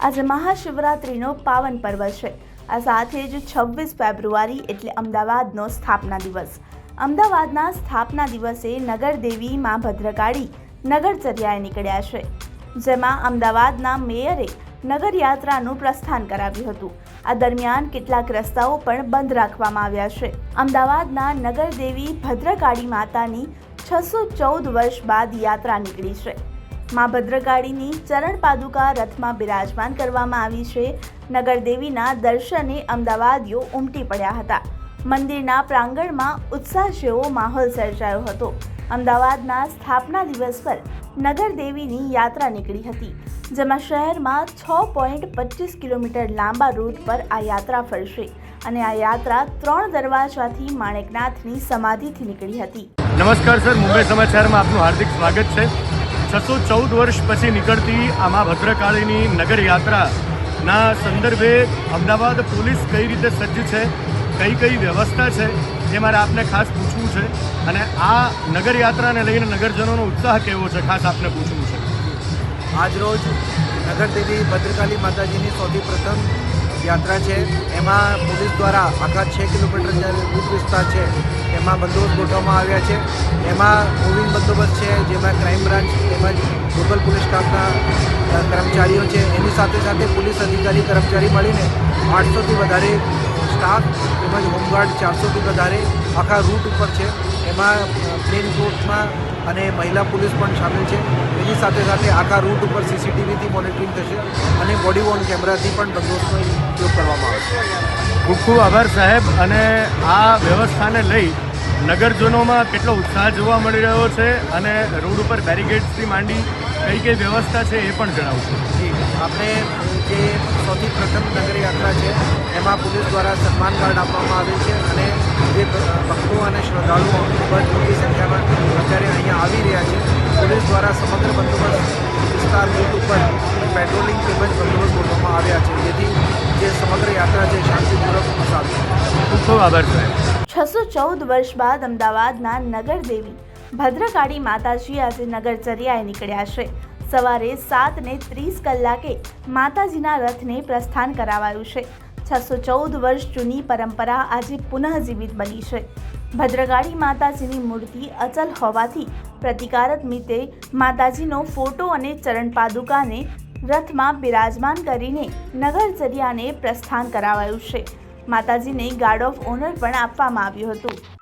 આજે મહાશિવરાત્રિનો પાવન પર્વ છે. આ સાથે જ છવ્વીસ ફેબ્રુઆરી એટલે અમદાવાદનો સ્થાપના દિવસ. અમદાવાદના સ્થાપના દિવસે નગરદેવી મા ભદ્રકાળી નગરચર્યાએ નીકળ્યા છે. જેમાં અમદાવાદના મેયરે નગરયાત્રાનું પ્રસ્થાન કરાવ્યું હતું. આ દરમિયાન કેટલાક રસ્તાઓ પણ બંધ રાખવામાં આવ્યા છે. અમદાવાદના નગરદેવી ભદ્રકાળી માતાની છસો ચૌદ વર્ષ બાદ યાત્રા નીકળી છે. મા ભદ્રકાળીની ચરણ પાદુકા રથમાં બિરાજમાન કરવામાં આવી છે. નગરદેવીના દર્શને અમદાવાદીઓ ઉમટી પડ્યા હતા. મંદિરના પ્રાંગણમાં ઉત્સાહ જેવો માહોલ સર્જાયો હતો. અમદાવાદના સ્થાપના દિવસ પર નગરદેવીની યાત્રા નીકળી હતી, જેમાં શહેરમાં છ પોઈન્ટ પચીસ કિલોમીટર લાંબા રૂટ પર આ યાત્રા ફરશે અને આ યાત્રા ત્રણ દરવાજાથી માણેકનાથની સમાધિથી નીકળી હતી. નમસ્કાર સર, મુંબઈ સમાચારમાં આપનું હાર્દિક સ્વાગત છે. છસો ચૌદ વર્ષ પછી નીકળતી આ મા ભદ્રકાળીની નગરયાત્રાના સંદર્ભે અમદાવાદ પોલીસ કઈ રીતે સજ્જ છે, કઈ કઈ વ્યવસ્થા છે એ મારે આપને ખાસ પૂછવું છે અને આ નગરયાત્રાને લઈને નગરજનોનો ઉત્સાહ કેવો છે ખાસ આપને પૂછવું છે. આજરોજ નગરદેવી ભદ્રકાલી માતાજીની સૌથી પ્રથમ યાત્રા છે. એમાં પોલીસ દ્વારા આખા છ કિલોમીટર જે રૂટ વિસ્તાર છે, એમાં બંદોબસ્ત ગોઠવવામાં આવ્યા છે. એમાં મૂવિંગ બંદોબસ્ત છે, જેમાં ક્રાઇમ બ્રાન્ચ તેમજ લોકલ પોલીસ સ્ટાફના કર્મચારીઓ છે. એની સાથે સાથે પોલીસ અધિકારી, કર્મચારી મળીને આઠસોથી વધારે સ્ટાફ તેમજ હોમગાર્ડ ચારસોથી વધારે આખા રૂટ ઉપર છે. એમાં પ્લેન કોર્ટમાં અને મહિલા પોલીસ પણ સામેલ છે. એની સાથે સાથે આખા રૂટ ઉપર સીસીટીવીથી મોનિટરિંગ થશે અને બોડી વોર્ન કેમેરાથી પણ બંદોબસ્તનો ઉપયોગ કરવામાં આવશે. ખૂબ ખૂબ આભાર સાહેબ. અને આ વ્યવસ્થાને લઈ નગરજનોમાં કેટલો ઉત્સાહ જોવા મળી રહ્યો છે અને રોડ ઉપર બેરિકેડ્સથી માંડી કઈ કઈ વ્યવસ્થા છે એ પણ જણાવશો. જી આપણે જે સૌથી પ્રથમ નગર યાત્રા છે એમાં પોલીસ દ્વારા સન્માન કાર્ડ આપવામાં આવે છે અને જે ભક્તો અને શ્રદ્ધાળુઓ ખૂબ જ મોટી સંખ્યામાં પેટ્રોલિંગ જ બંદોબસ્ત ગોઠવવામાં આવ્યા છે. જેથી જે સમગ્ર યાત્રા છે શાંતિપૂર્વક પસાર ખૂબ ખૂબ આભાર, સાહેબ. છસો ચૌદ વર્ષ બાદ અમદાવાદના નગરદેવી ભદ્રકાળી માતાજી આજે નગરચર્યાએ નીકળ્યા છે. સવારે સાત ને ત્રીસ કલાકે માતાજીના રથને પ્રસ્થાન કરાવાયું છે. છસો ચૌદ વર્ષ જૂની પરંપરા આજે પુનઃજીવિત બની છે. ભદ્રકાળી માતાજીની મૂર્તિ અચલ હોવાથી પ્રતિકારક પ્રતિકારાત્મિતે માતાજીનો ફોટો અને ચરણ પાદુકાને રથમાં બિરાજમાન કરીને નગરચર્યાને પ્રસ્થાન કરાવાયું છે. માતાજીને ગાર્ડ ઓફ ઓનર પણ આપવામાં આવ્યું હતું.